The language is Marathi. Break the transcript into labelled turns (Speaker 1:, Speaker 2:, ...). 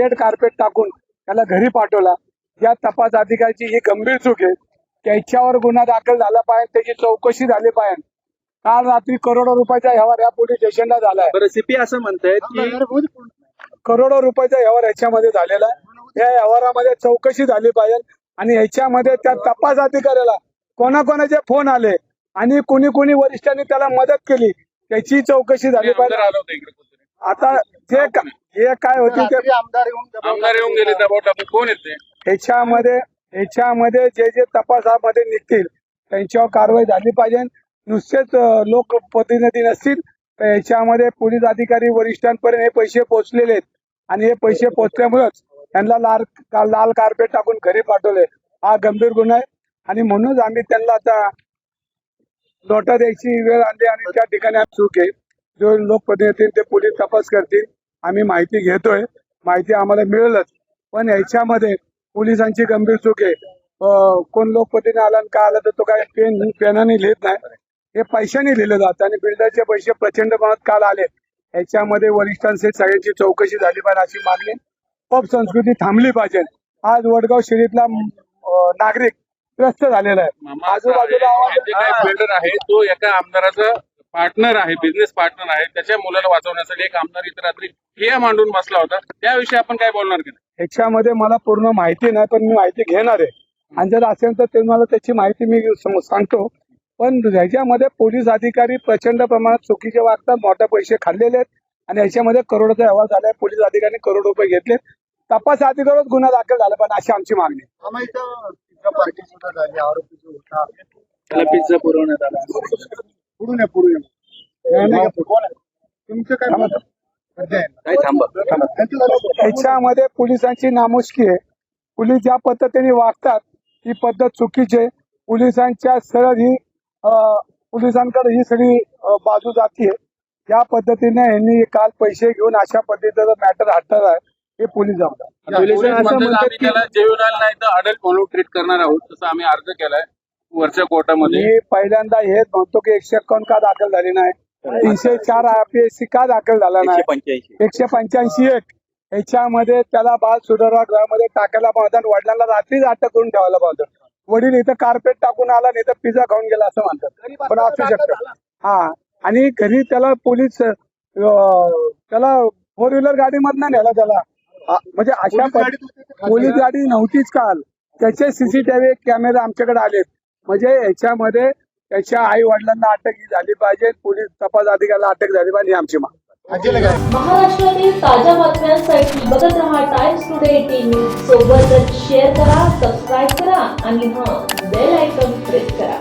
Speaker 1: रेड कार्पेट टाकून त्याला घरी पाठवला. या तपास अधिकाऱ्याची ही गंभीर चूक आहे. त्याच्यावर गुन्हा दाखल झाला पाहिजे त्याची चौकशी झाली पाहिजे. काल रात्री करोडो रुपयाचा व्यवहार या पोलीस स्टेशनला झालाय
Speaker 2: बरं सीपी असं म्हणतायत की
Speaker 1: करोडो रुपयाचा व्यवहार याच्यामध्ये झालेला आहे. या व्यवहारामध्ये चौकशी झाली पाहिजे आणि याच्यामध्ये त्या तपास अधिकाऱ्याला कोणाकोणाचे फोन आले आणि कोणी कोणी वरिष्ठांनी त्याला मदत केली त्याची चौकशी झाली पाहिजे. आता जे का- जे काय होते ते
Speaker 3: आमदार येऊन
Speaker 4: आमदार येऊन गेले दबाव टाकून कोण येते?
Speaker 1: ह्याच्यामध्ये ह्याच्यामध्ये जे जे तपासामध्ये निघतील त्यांच्यावर कारवाई झाली पाहिजे. नुसतेच अं, लोकप्रतिनिधी नसतील तर याच्यामध्ये पोलीस अधिकारी वरिष्ठांपर्यंत हे पैसे पोहोचलेले आहेत. आणि हे पैसे पोहोचल्यामुळेच त्यांना लाल का- लाल कार्पेट टाकून घरी पाठवले. हा गंभीर गुन्हा आहे. आणि म्हणूनच आम्ही त्यांना आता नोटा द्यायची वेळ आणली आणि त्या ठिकाणी आम्ही चूक आहे जो लोकप्रतिनिधी ते पोलीस तपास करतील. आम्ही माहिती घेतोय. माहिती आम्हाला मिळेलच. पण याच्यामध्ये पोलिसांची गंभीर चूक आहे. कोण लोकप्रतिनिधी आला आणि का आला तर तो काय पेन पेनाने लिहित नाही. हे पैशाने लिहिलं जातं आणि बिल्डरचे पैसे प्रचंड प्रमाणात काल आले. याच्यामध्ये वरिष्ठांशी सगळ्यांची चौकशी झाली पाहिजे अशी मागणी. पब संस्कृती थांबली पाहिजे. आज वडगाव शहरीतला अं, नागरिक त्रस्त झालेला आहे. आजूबाजूला
Speaker 4: बिल्डर आहे. तो एका आमदाराचा पार्टनर आहे बिझनेस पार्टनर आहे त्याच्या मुलाला वाचवण्यासाठी एक आमदार इतर रात्री ठिया मांडून बसला होता. त्याविषयी आपण काय बोलणार की नाही?
Speaker 1: ह्याच्यामध्ये मला पूर्ण माहिती नाही पण मी माहिती घेणार आहे. आणि जर असेल तर ते मला त्याची माहिती मी सांगतो. पण ह्याच्यामध्ये पोलीस अधिकारी प्रचंड प्रमाणात चुकीचे वागतात मोठे पैसे खाल्लेले आहेत आणि ह्याच्यामध्ये करोडोचा व्यवहार झालाय पोलीस अधिकाऱ्यांनी करोड रुपये घेतले तपास अधिकाऱ्यावर गुन्हा दाखल झाला पण अशी आमची मागणी
Speaker 3: पार्टी सुद्धा झाली आरोपी जो होता
Speaker 2: त्याला पिझ्झा पुरवण्यात आला.
Speaker 3: पुढून या पुढून? तुमचं काय मत.
Speaker 1: ह्याच्यामध्ये पोलिसांची नामुष्की आहे. पोलीस ज्या पद्धतीने वागतात ही पद्धत चुकीची आहे. पोलिसांच्या सरळ ही पोलिसांकडे ही सगळी बाजू जातीये या पद्धतीने यांनी काल पैसे घेऊन अशा पद्धतीचा मॅटर हाताळला आहे हे पोलीस जबाबदार.
Speaker 4: ट्रीट करणार आहोत तसं आम्ही अर्ज केलाय. वरच्या कोर्टामध्ये
Speaker 1: मी पहिल्यांदा हेच म्हणतो की एकशे एकावन्न का दाखल झाली नाही तीनशे चार आयपीएससी का दाखल झाला नाही? एकशे पंच्याऐंशी. एक. ह्याच्यामध्ये त्याला बाल सुधारवा गृहामध्ये टाकायला पाहतात आणि वडिलांना रात्रीच अटक करून ठेवायला पाहतं वडील इथं कार्पेट टाकून आला नाही तर पिझ्झा खाऊन गेला असं म्हणतात. पण असू शकतं. हा आणि घरी त्याला पोलीस त्याला फोर व्हीलर गाडी मधनं नेला त्याला. म्हणजे अशा
Speaker 3: पोलीस
Speaker 1: गाडी नव्हतीच काल. त्याचे सीसीटीव्ही कॅमेरे आमच्याकडे आलेत. म्हणजे याच्यामध्ये त्याच्या आई वडिलांना अटक ही झाली पाहिजे. पोलीस तपास अधिकाऱ्याला अटक झाली पाहिजे आमची मागणी
Speaker 5: महाराष्ट्रातील ताज्या बातम्यांसाठी बघत रहा टाइम्स टुडे टीव्ही सोबतच शेअर करा सबस्क्राईब करा आणि हां बेल आयकॉन प्रेस करा.